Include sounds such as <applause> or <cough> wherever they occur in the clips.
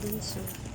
Robinson.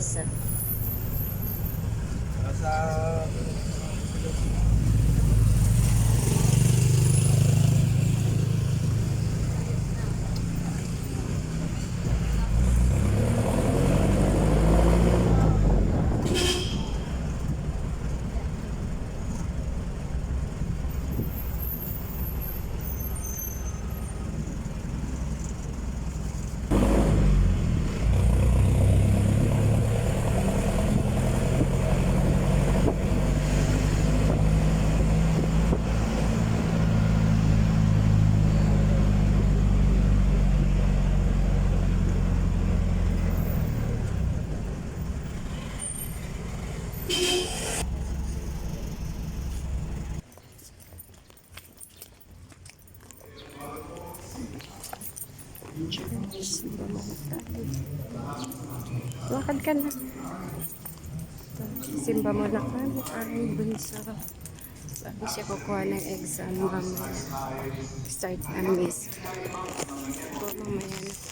Start Lakad ka na. Simba mo na ka. Ay, bunso. Sabi siya kukuha ng exam mamaya. Start ang miss. Ako mamaya na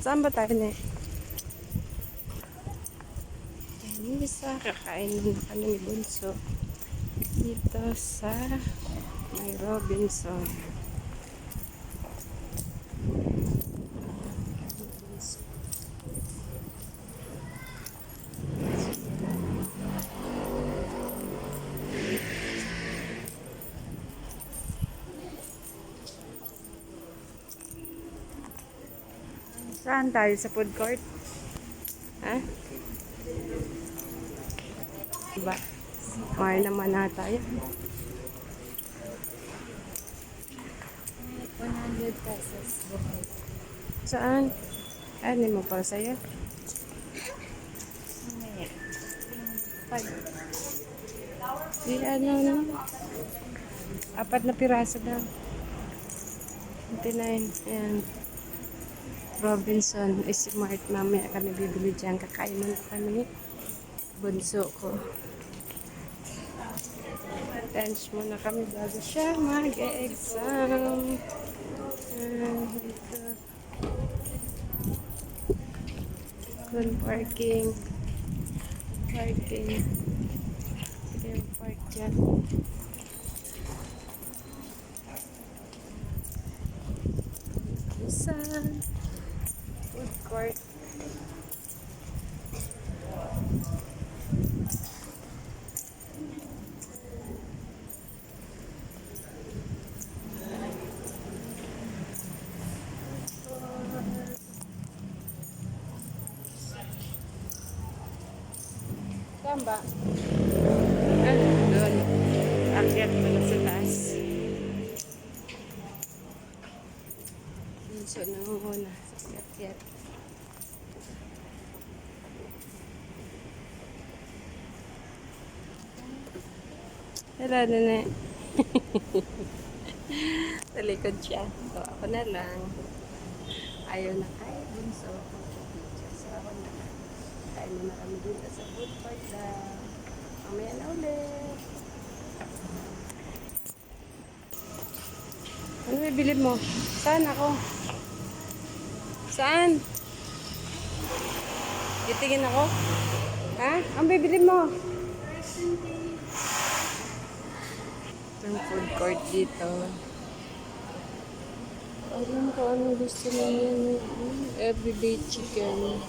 saan ba tayo na? Misa, kakain na kami ni Bunso. Dito sa may Robinson. Saan tayo? Sa food court? Ha? Diba? Kumain naman na tayo. 100 pesos. Saan? Ano mo para sa'yo? Mamaya. Pag Di ano no? Apat na piraso daw. 29. Ayan. Robinson is smart. Mamaya kami bibili dyan. Kakain na kami. Bunso ko. Lunch muna kami bago siya mag-exam. Dito. Good parking. Parking. Sige, park dyan. Busan. Food court. Saan ba? Ah, doon. Akyat pala sa taas. Bunso na una sa akyat. Hello, nene. sa likod siya. So, ako na lang. Ayaw na kay bunso. So, ako na lang. Kain na kami dito sa food court daw. Mamaya na ulit. Ano bibilin mo? Saan ako? Saan? Titingin ako? Ha? Ang bibili mo? Itong food court dito. Alam ko ano gusto niya. Everyday chicken.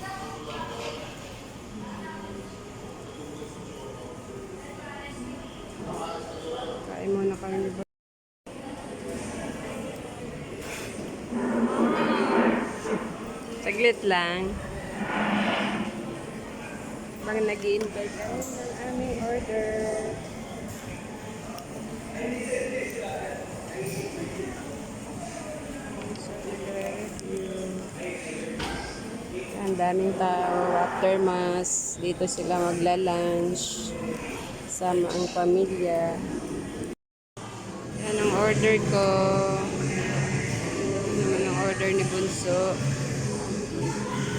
Boy. Saglit lang. Bang nag invite kami ng aming order. So, nagre-review. Ang daming tao. After mass, dito sila magla-lunch. Sama ang pamilya. Order ko. Yan naman ang order ni Bunso.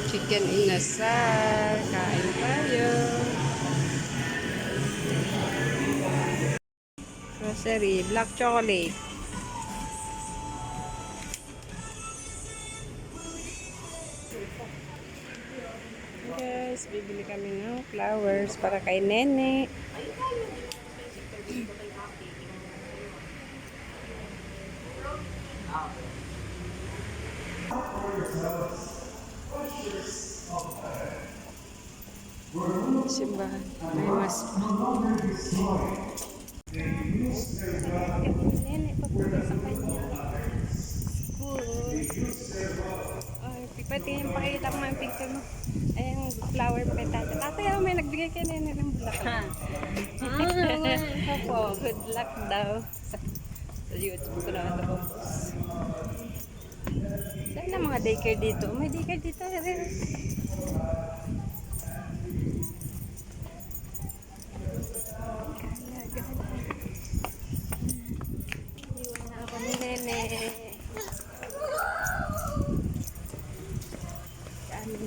Chicken inasal. Kain tayo. Grocery. Black chocolate. Guys, bibili kami ng flowers para kay Nene. Simbahan. May mas. Nene, papunta sa kanya. School. Ay, pati yung pakita mo yung picture mo. Ay, yung flower petata. Tatay, oh, may nagbigay kay Nene ng bulaklak. <laughs> Opo, good luck daw. Sa, YouTube ko naman ito. Saan na mga daycare dito? May daycare dito. rin.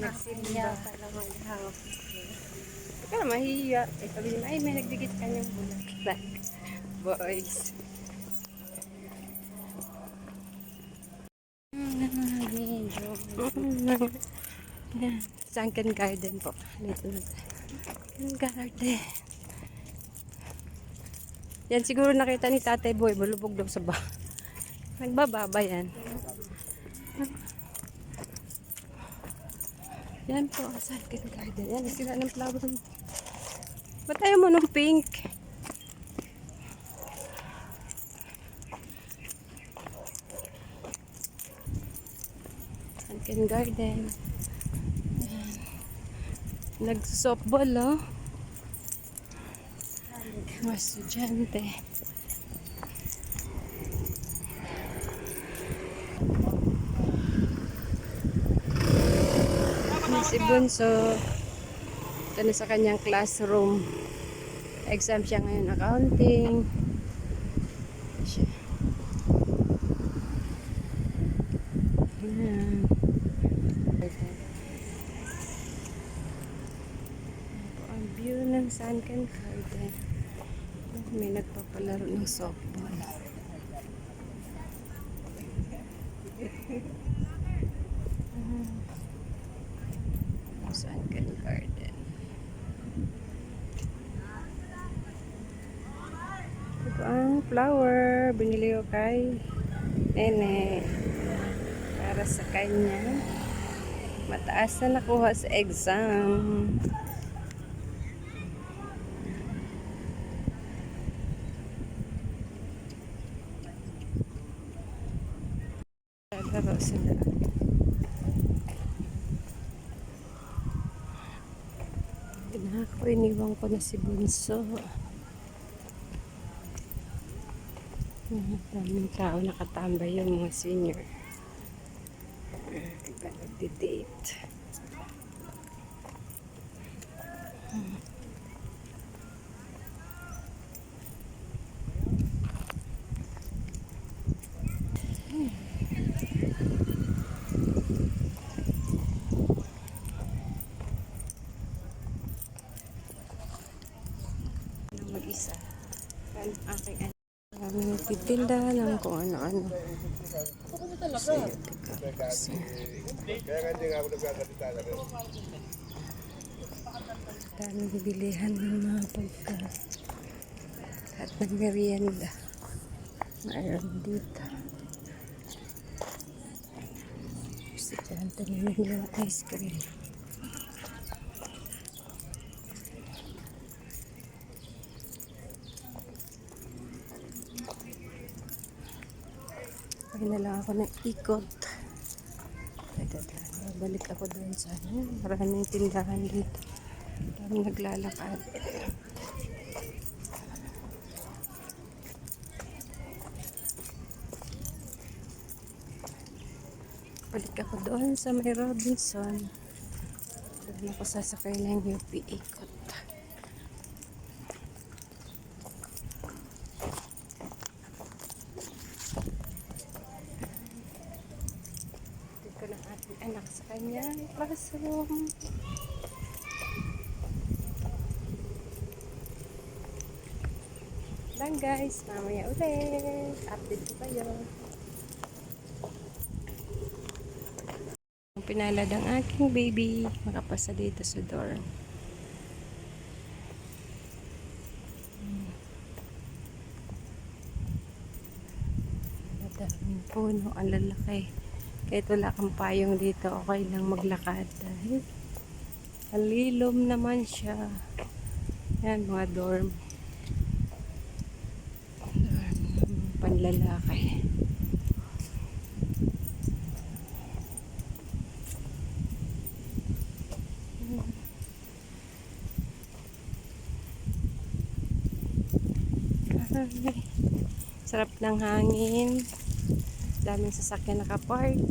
Nagsimba. pala maghawak. Ikaw na mahihiya. Eh, sabi niya, ay, may nagdikit kanyang bulaklak. Boys. Sunken Garden po. Dito na tayo. Garden. Yan siguro nakita ni Tatay Boy. Malubog daw sa ba. Nagbababa yan. Yan po, ang Sunken Garden. Yan, sila ng flower. Ba't ayaw mo ng pink? Sunken Garden. Yan. Nag-softball, oh. Mga estudyante. Bunso. Ito na sa kanyang classroom. Exam siya ngayon, accounting. Ayan. Ito ang view ng Sunken Garden. May nagpapalaro ng softball. Sunken Garden. Ito ang flower. Binili ko kay Nene. Para sa kanya. Mataas na nakuha sa exam. Laro sila. Pinakoy ni Iniwan ko na si Bunso. Daming tao nakatambay yung mga senior. Nagdi-date. Nang mag-isa. Ang aking anak. Maraming nagtitinda ng kung ano-ano. Kasi. Daming bibilihan ng mga pagka at ng merienda. Mayroon dito. Gusto dyan, taninin nila ice cream. Ay na lang ako ng ikot. Balik ako doon sa ano. Maraming tindahan dito. Maraming naglalakad. Balik ako doon sa may Robinson. Doon ako sasakay ng UP ikot. Dito ng ating anak sa kanyang classroom. Lang guys, mamaya ulit. Update ko kayo. Pinalad ang aking baby. Makapasa dito sa dorm. Madaming puno. Ang lalaki. Kahit wala kang payong dito, okay lang maglakad. Dahil alilom naman siya. Yan, mga dorm. Dorm ng sarap ng hangin. Daming sasakyan nakapark.